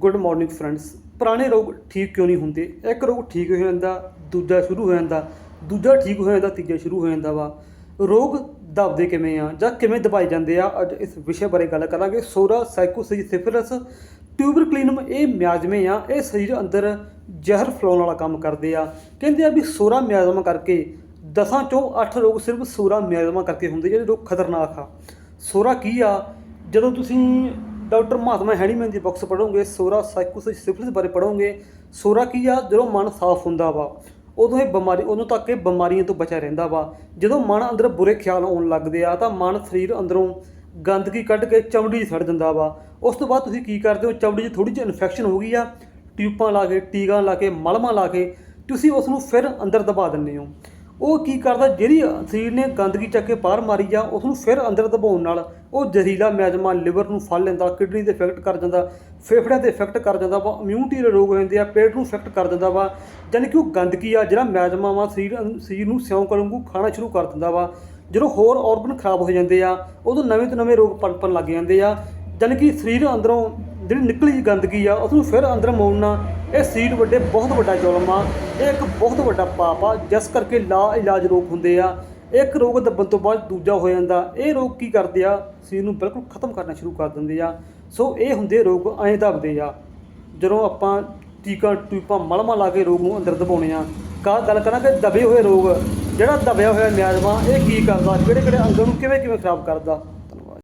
Good morning friends. ਪੁਰਾਣੇ ਰੋਗ ਠੀਕ ਕਿਉਂ ਨਹੀਂ ਹੁੰਦੇ? ਇੱਕ ਰੋਗ ਠੀਕ ਹੋ ਜਾਂਦਾ, ਦੂਜਾ ਸ਼ੁਰੂ ਹੋ ਜਾਂਦਾ, ਦੂਜਾ ਠੀਕ ਹੋ ਜਾਂਦਾ, ਤੀਜਾ ਸ਼ੁਰੂ ਹੋ ਜਾਂਦਾ ਵਾ। ਰੋਗ ਦੱਬਦੇ ਕਿਵੇਂ ਆ ਜਾਂ ਕਿਵੇਂ ਦਬਾਏ ਜਾਂਦੇ ਆ? ਅੱਜ ਇਸ ਵਿਸ਼ੇ ਬਾਰੇ ਗੱਲ ਕਰਾਂਗੇ। ਸੋਰਾ, ਸਾਈਕੋਸਿਸ ਟਿਊਬਰ ਕਲੀਨਮ ਇਹ ਮਿਆਜ਼ਮੇ ਆ। ਇਹ ਸਰੀਰ ਅੰਦਰ ਜ਼ਹਿਰ ਫੈਲਾਉਣ ਵਾਲਾ ਕੰਮ ਕਰਦੇ ਆ। ਕਹਿੰਦੇ ਆ ਵੀ ਸੋਰਾ ਮਿਆਜ਼ਮਾ ਕਰਕੇ ਦਸਾਂ ਚੋਂ 8 ਰੋਗ ਸਿਰਫ ਸੋਰਾ ਮਿਆਜ਼ਮਾ ਕਰਕੇ ਹੁੰਦੇ ਜਿਹੜੇ ਰੋਗ ਖਤਰਨਾਕ ਆ। ਸੋਰਾ ਕੀ ਆ? ਜਦੋਂ ਤੁਸੀਂ ਡਾਕਟਰ ਮਹਾਤਮਾ ਹੈਨੀਮੈਨ ਦੀ ਬੁੱਕਸ ਪੜ੍ਹੋਗੇ, ਸੋਰਾ ਸਾਈਕੋਸਿਸ ਸਿਫਿਲਿਸ ਬਾਰੇ ਪੜ੍ਹੋਗੇ, ਸੋਰਾ ਕੀ ਆ? ਜਦੋਂ ਮਨ ਸਾਫ਼ ਹੁੰਦਾ ਵਾ, ਉਦੋਂ ਇਹ ਬਿਮਾਰੀ, ਉਦੋਂ ਤੱਕ ਇਹ ਬਿਮਾਰੀਆਂ ਤੋਂ ਬਚਿਆ ਰਹਿੰਦਾ ਵਾ। ਜਦੋਂ ਮਨ ਅੰਦਰ ਬੁਰੇ ਖਿਆਲ ਆਉਣ ਲੱਗਦੇ ਆ, ਤਾਂ ਮਨ ਸਰੀਰ ਅੰਦਰੋਂ ਗੰਦਗੀ ਕੱਢ ਕੇ ਚਮੜੀ 'ਚ ਸੜ ਦਿੰਦਾ ਵਾ। ਉਸ ਤੋਂ ਬਾਅਦ ਤੁਸੀਂ ਕੀ ਕਰਦੇ ਹੋ? ਚਮੜੀ 'ਚ ਥੋੜੀ ਜਿਹੀ ਇਨਫੈਕਸ਼ਨ ਹੋ ਗਈ ਆ, ਟਿਊਬਾਂ ਲਾ ਕੇ ਟੀਕਾ ਲਾ ਕੇ, ਮਲਮਾਂ ਲਾ ਕੇ, ਤੁਸੀਂ ਉਸ ਨੂੰ ਫਿਰ ਅੰਦਰ ਦਬਾ ਦਿੰਦੇ ਹੋ। ਉਹ ਕੀ ਕਰਦਾ, ਜਿਹੜੀ ਸਰੀਰ ਨੇ ਗੰਦਗੀ ਚੱਕ ਕੇ ਬਾਹਰ ਮਾਰੀ ਆ ਉਸ ਨੂੰ ਫਿਰ ਅੰਦਰ ਦਬਾਉਣ ਨਾਲ ਉਹ ਜ਼ਹਿਰੀਲਾ ਮੈਜ਼ਮਾ ਲਿਵਰ ਨੂੰ ਫੜ ਲੈਂਦਾ, ਕਿਡਨੀ ਤੇ ਇਫੈਕਟ ਕਰ ਜਾਂਦਾ, ਫੇਫੜਿਆਂ ਤੇ ਇਫੈਕਟ ਕਰ ਜਾਂਦਾ ਵਾ ਇਮਿਊਨਿਟੀ ਦੇ ਰੋਗ ਹੋ ਜਾਂਦੇ ਆ, ਪੇਟ ਨੂੰ ਇਫੈਕਟ ਕਰ ਦਿੰਦਾ ਵਾ ਯਾਨੀ ਕਿ ਉਹ ਗੰਦਗੀ ਆ, ਜਿਹੜਾ ਮੈਜ਼ਮਾ ਵਾ ਸਰੀਰ ਅੰ- ਸਰੀਰ ਨੂੰ ਸਿਉਂ ਵਾਂਗੂ ਖਾਣਾ ਸ਼ੁਰੂ ਕਰ ਦਿੰਦਾ ਵਾ। ਜਦੋਂ ਹੋਰ ਆਰਗਨ ਖਰਾਬ ਹੋ ਜਾਂਦੇ ਆ, ਉਦੋਂ ਨਵੇਂ ਤੋਂ ਨਵੇਂ ਰੋਗ ਪਨਪਣ ਲੱਗ ਜਾਂਦੇ ਆ ਯਾਨੀ ਕਿ ਸਰੀਰ ਅੰਦਰੋਂ ਜਿਹੜੀ ਨਿਕਲੀ ਗੰਦਗੀ ਆ ਉਸ ਨੂੰ ਫਿਰ ਅੰਦਰ ਮੋੜਨਾ ਇਹ ਸਰੀਰ ਵੱਡੇ ਬਹੁਤ ਵੱਡਾ ਜ਼ੁਲਮ ਆ, ਇਹ ਇੱਕ ਬਹੁਤ ਵੱਡਾ ਪਾਪ ਆ, ਜਿਸ ਕਰਕੇ ਲਾ ਇਲਾਜ ਰੋਗ ਹੁੰਦੇ ਆ। ਇੱਕ ਰੋਗ ਦੱਬਣ ਤੋਂ ਬਾਅਦ ਦੂਜਾ ਹੋ ਜਾਂਦਾ। ਇਹ ਰੋਗ ਕੀ ਕਰਦੇ ਆ? ਸਰੀਰ ਨੂੰ ਬਿਲਕੁਲ ਖਤਮ ਕਰਨਾ ਸ਼ੁਰੂ ਕਰ ਦਿੰਦੇ ਆ। ਸੋ ਇਹ ਹੁੰਦੇ ਰੋਗ ਐਂ ਦੱਬਦੇ ਆ। ਜਦੋਂ ਆਪਾਂ ਟੀਕਾ ਟੂਪਾਂ ਮਲਮਾ ਲਾ ਕੇ ਰੋਗ ਨੂੰ ਅੰਦਰ ਦਬਾਉਣੇ ਆ, ਕਾ ਗੱਲ ਕਰਾਂਗੇ ਦਬੇ ਹੋਏ ਰੋਗ। ਜਿਹੜਾ ਦਬਿਆ ਹੋਇਆ ਮਿਆਜ਼ਮਾ ਇਹ ਕੀ ਕਰਦਾ? ਕਿਹੜੇ ਕਿਹੜੇ ਅੰਗਾਂ ਨੂੰ ਕਿਵੇਂ ਕਿਵੇਂ ਖਰਾਬ ਕਰਦਾ?